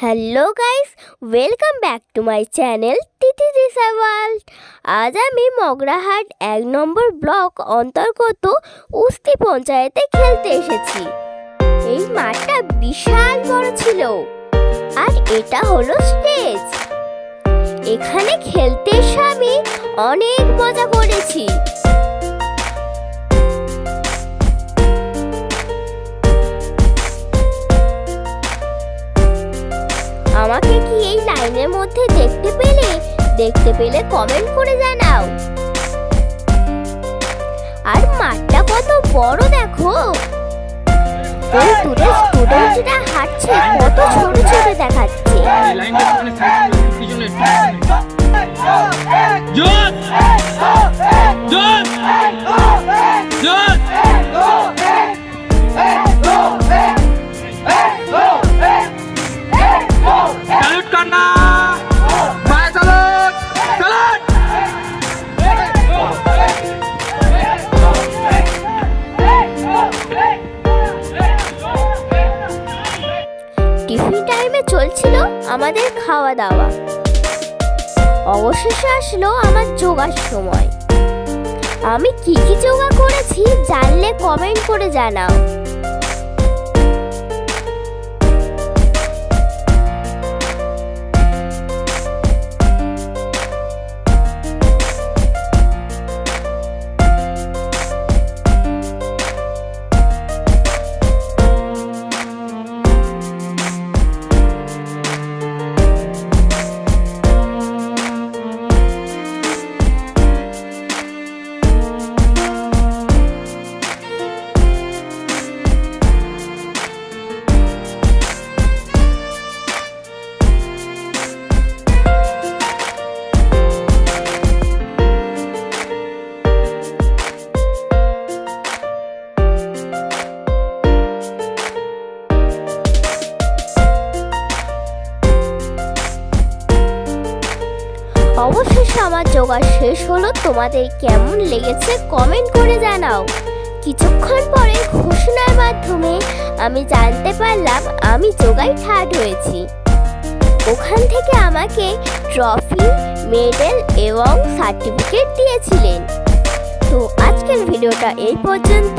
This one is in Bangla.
Hello guys welcome back to my channel Tithi Disha world আজ আমি মগরাহাট এক নম্বর ব্লক অন্তর্গত উস্তি পঞ্চায়েতে খেলতে এসেছি। এই মাঠটা বিশাল বড় ছিল। আর এটা হলো স্টেজ। এখানে খেলতে এসে আমি অনেক মজা করেছি। আমাকে কি এই লাইনের মধ্যে দেখতে পেলে? দেখতে পেলে কমেন্ট করে জানাও। আর মাঠটা কত বড় দেখো। ওই দূরে স্টুডেন্টরা হাঁটছে, কত ছোট ছোট দেখাচ্ছে। এই লাইনটা মানে চলছিল আমাদের খাওয়া দাওয়া। অবশেষে আসলো আমার যোগার সময়। আমি কি কি যোগা করেছি জানলে কমেন্ট করে জানাও। অবশেষে আমার যোগা শেষ হলো। তোমাদের কেমন লেগেছে কমেন্ট করে জানাও। কিছুক্ষণ পরে ঘোষণার মাধ্যমে আমি জানতে পারলাম আমি যোগায় থার্ড হয়েছি। ওখান থেকে আমাকে ট্রফি মেডেল এবং সার্টিফিকেট দিয়েছিলেন। তো আজকের ভিডিওটা এই পর্যন্ত।